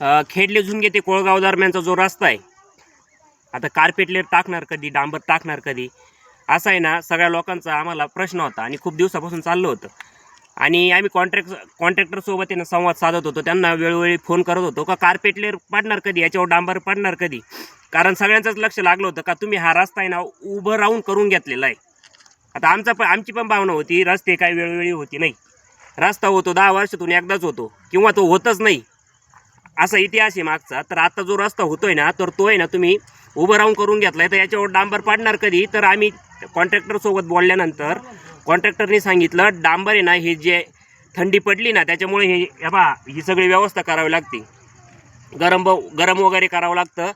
खेडले झुंगे ते कोळगाव दरम्यानचा जो रस्ता आहे आता कार्पेटलेअर टाकणार कधी डांबर टाकणार कधी असा आहे ना सगळ्या लोकांचा आम्हाला प्रश्न होता आणि खूप दिवसापासून चाललं होतं. आणि आम्ही कॉन्ट्रॅक्ट कॉन्ट्रॅक्टरसोबत त्यांना संवाद साधत होतो त्यांना वेळोवेळी फोन करत होतो का कार्पेट लेअर पडणार कधी याच्यावर डांबर पडणार कधी? कारण सगळ्यांचंच लक्ष लागलं होतं का तुम्ही हा रस्ता आहे ना उभं राहून करून घेतलेला आहे. आता आमचा पण आमची पण भावना होती रस्ते काही वेळोवेळी होती नाही. रस्ता होतो दहा वर्षातून एकदाच होतो किंवा तो होतच नाही. असा इतिहास आहे मागचा. तर आता जो रस्ता होतोय ना तर तो आहे ना तुम्ही उभं राहून करून घेतलाय. तर याच्यावर डांबर पाडणार कधी? तर आम्ही कॉन्ट्रॅक्टरसोबत बोलल्यानंतर कॉन्ट्रॅक्टरने सांगितलं डांबर आहे ना हे जे थंडी पडली ना त्याच्यामुळे हे हे बा ही सगळी व्यवस्था करावी लागते. गरम ब गरम वगैरे करावं लागतं.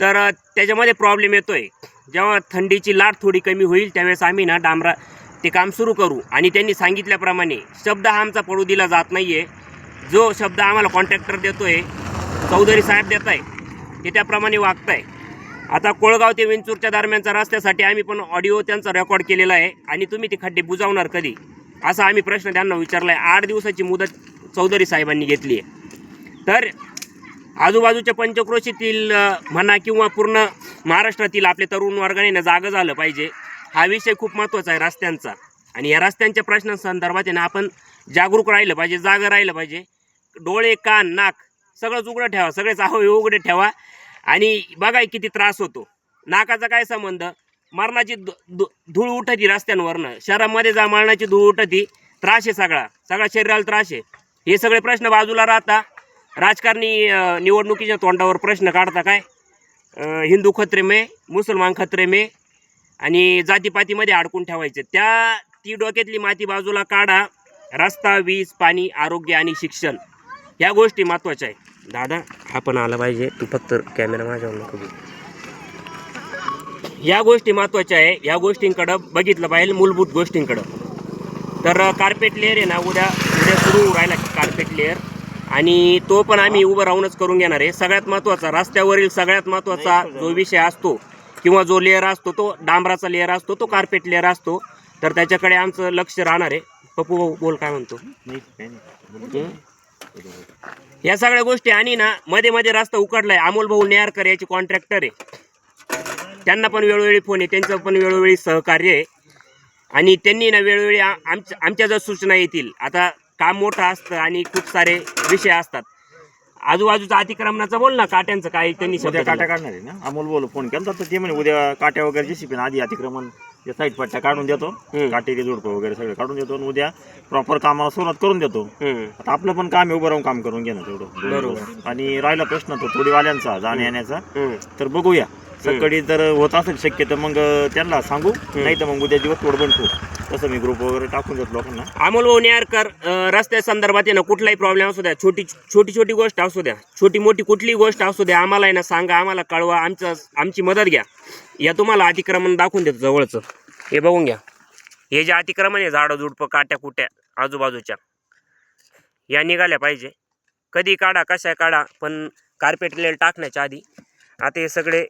तर त्याच्यामध्ये प्रॉब्लेम येतोय. जेव्हा थंडीची लाट थोडी कमी होईल त्यावेळेस आम्ही ना डांबरा ते काम सुरू करू. आणि त्यांनी सांगितल्याप्रमाणे शब्द हा आमचा पडू दिला जात नाही आहे जो शब्द आम्हाला कॉन्ट्रॅक्टर देतो आहे चौधरी साहेब देत आहे ते त्याप्रमाणे वागत आहे आता कोळगाव ते विंचूरच्या दरम्यानच्या रस्त्यासाठी आम्ही पण ऑडिओ त्यांचा रेकॉर्ड केलेला आहे आणि तुम्ही ते खड्डे बुजावणार कधी? असा आम्ही प्रश्न त्यांना विचारला आहे आठ दिवसाची मुदत चौधरी साहेबांनी घेतली आहे. तर आजूबाजूच्या पंचक्रोशीतील म्हणा किंवा पूर्ण महाराष्ट्रातील आपल्या तरुण वर्गाने जागं झालं पाहिजे हा विषय खूप महत्त्वाचा आहे रस्त्यांचा. आणि या रस्त्यांच्या प्रश्नांसंदर्भात आपण जागरूक राहिलं पाहिजे जागं राहिलं पाहिजे. डोळे कान नाक सगळंच उघडं ठेवा. सगळेच अवयव उघडे ठेवा. आणि बघा किती त्रास होतो. नाकाचा काय संबंध? मरणाची धूळ उठती रस्त्यांवरनं. शहरामध्ये जा मरणाची धूळ उठती. त्रास आहे सगळा. सगळ्या शरीराला त्रास आहे. हे सगळे प्रश्न बाजूला राहता. राजकारणी निवडणुकीच्या तोंडावर प्रश्न काढता काय? हिंदू खत्रे मे मुसलमान खत्रे मे आणि जातीपातीमध्ये अडकून ठेवायचे. त्या ती डोक्यातली माती बाजूला काढा. रस्ता वीज पाणी आरोग्य आणि शिक्षण. या गोष्टी महत्त्वाच्या आहे. दादा हा पण आला पाहिजे. तू फक्त कॅमेरा माझ्यावर नको. या गोष्टी महत्त्वाच्या आहे. या गोष्टींकडं बघितलं पाहिजे मूलभूत गोष्टींकडं. तर कार्पेट लेअर आहे ना उद्या उद्या सुरू राहिला कार्पेट लेअर आणि तो पण आम्ही उभं राहूनच करून घेणार आहे. सगळ्यात महत्त्वाचा रस्त्यावरील सगळ्यात महत्त्वाचा जो विषय असतो किंवा जो लेअर असतो तो डांबराचा लेअर असतो तो कार्पेट लेअर असतो. तर त्याच्याकडे आमचं लक्ष राहणार आहे. पप्पू भाऊ बोल काय म्हणतो? या सगळ्या गोष्टी आणि ना मध्ये मध्ये रस्ता उकडलाय. अमोल भाऊ नेहारकर याचे कॉन्ट्रॅक्टर आहे. त्यांना पण वेळोवेळी फोन आहे. त्यांचं पण वेळोवेळी सहकार्य आहे. आणि त्यांनी ना वेळोवेळी आमच्या आमच्या जर सूचना येतील आता काम मोठं असतं आणि खूप सारे विषय असतात. आजूबाजूचा अतिक्रमणाचं बोल ना काट्यांचं काय त्यांनी दिला. काट्या काढणार आहे ना? अमोल बोल फोन केला तर ते म्हणे उद्या काट्या वगैरे जेसीपी आधी अतिक्रमण ते साईड पट्ट्या काढून देतो. काटेरी जोडपं वगैरे सगळे काढून देतो आणि उद्या प्रॉपर कामाला सुरुवात करून देतो. आता आपलं पण काम आहे उभं राहून काम करून घेणं तेवढं. आणि राहिला प्रश्न तो थोडीवाल्यांचा जाण्या येण्याचा. तर बघूया सकाळी जर होत असेल शक्य तर मग त्यांना सांगू. नाही तर मग उद्या दिवस तोडबंद ठेवू तसं मी ग्रुप वगैरे टाकून देतो लोकांना. अमोल अं, रस्त्या संदर्भात आहे ना कुठलाही प्रॉब्लेम असू द्या. छोटी छोटी छोटी गोष्ट असू द्या. छोटी मोठी कुठलीही गोष्ट असू द्या. आम्हाला आहे ना सांगा आम्हाला कळवा आमचं आमची मदत घ्या. या तुम्हाला अतिक्रमण दाखवून देतो जवळचं. हे बघून घ्या. हे जे अतिक्रमण आहे झाडं झुडपं काट्या कुट्या आजूबाजूच्या या निघाल्या पाहिजे. कधी काढा कशा काढा पण कार्पेट लेल टाकण्याच्या आधी. आता हे सगळे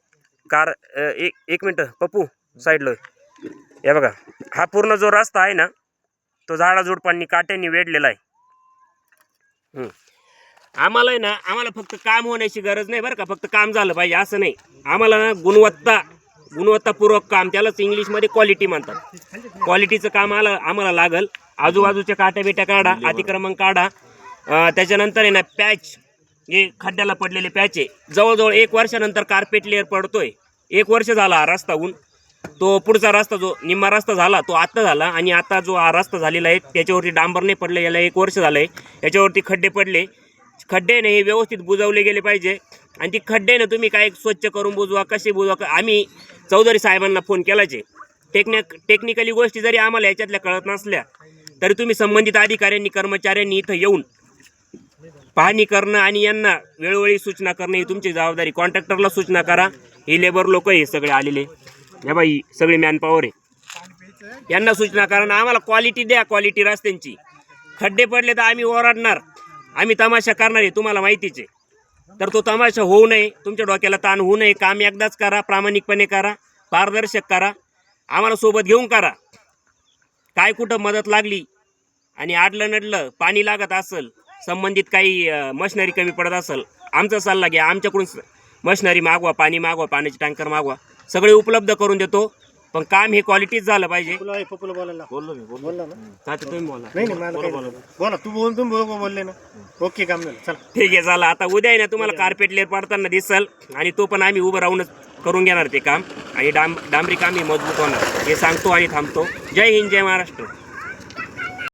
कार एक एक मिनटं पप्पू साईडला. हे बघा हा पूर्ण जो रस्ता आहे ना तो झाडाझुडपांनी काट्यांनी वेढलेला आहे. आम्हाला आहे ना आम्हाला फक्त काम होण्याची गरज नाही बरं का फक्त काम झालं पाहिजे असं नाही. आम्हाला ना गुणवत्ता गुणवत्तापूर्वक काम त्यालाच इंग्लिशमध्ये क्वालिटी म्हणतात. क्वालिटीचं काम आलं आम्हाला लागल. आजूबाजूच्या काट्या बिट्या काढा अतिक्रमण काढा. त्याच्यानंतर आहे ना पॅच हे खड्ड्याला पडलेले पॅचे जवळजवळ एक वर्षानंतर कार्पेट लेअर पडतोय. एक वर्ष झाला हा रस्ता तो पुढचा रस्ता जो निम्मा रस्ता झाला तो आत्ता झाला आणि आता जो हा रस्ता झालेला आहे त्याच्यावरती डांबर नाही पडले याला एक वर्ष झालं आहे. याच्यावरती खड्डे पडले. खड्डे हे व्यवस्थित बुजवले गेले पाहिजे. आणि ती खड्डे ना तुम्ही काय स्वच्छ करून बुजवा कसे बुजवा आम्ही चौधरी साहेबांना फोन केलाचे टेक्निक टेक्निकली गोष्टी जरी आम्हाला याच्यातल्या कळत नसल्या तरी तुम्ही संबंधित अधिकाऱ्यांनी कर्मचाऱ्यांनी इथं येऊन पाहणी करणं आणि यांना वेळोवेळी सूचना करणं ही तुमची जबाबदारी. कॉन्ट्रॅक्टरला सूचना करा. हे लेबर लोक हे सगळे आलेले. या बाई सगळे मॅनपॉवर आहे. यांना सूचना करा आम्हाला क्वालिटी द्या क्वालिटी रस्त्यांची. खड्डे पडले तर आम्ही ओरडणार. आम्ही तमाशा करणार आहे तुम्हाला माहितीच आहे. तर तो तमाशा होऊ नये. तुमच्या डोक्याला ताण होऊ नये. काम एकदाच करा प्रामाणिकपणे करा पारदर्शक करा. आम्हाला सोबत घेऊन करा. काय कुठं मदत लागली आणि आडलं नडलं पाणी लागत असेल संबंधित काही मशिनरी कमी पडत असेल आमचा सल्ला घ्या. आमच्याकडून मशिनरी मागवा पाणी मागवा पाण्याचे टँकर मागवा. सगळे उपलब्ध करून देतो. पण काम हे क्वालिटीच झालं पाहिजे. तुला पप्पूला बोलायला बोललो मी बोललो. बोलला ना? आता तुम्ही बोला. नाही नाही मला काही नाही. बोला तू बोल तुम्ही बोल- बोलले ना. ओके काम झालं. चला. ठीक आहे चला. आता उद्या आहे ना तुम्हाला कार्पेट लेअर पडताना दिसल. आणि तो पण आम्ही उभं राहूनच करून घेणार ते काम. आणि डांब डांबरी काम हे मजबूत होणार. हे सांगतो आणि थांबतो. जय हिंद जय महाराष्ट्र.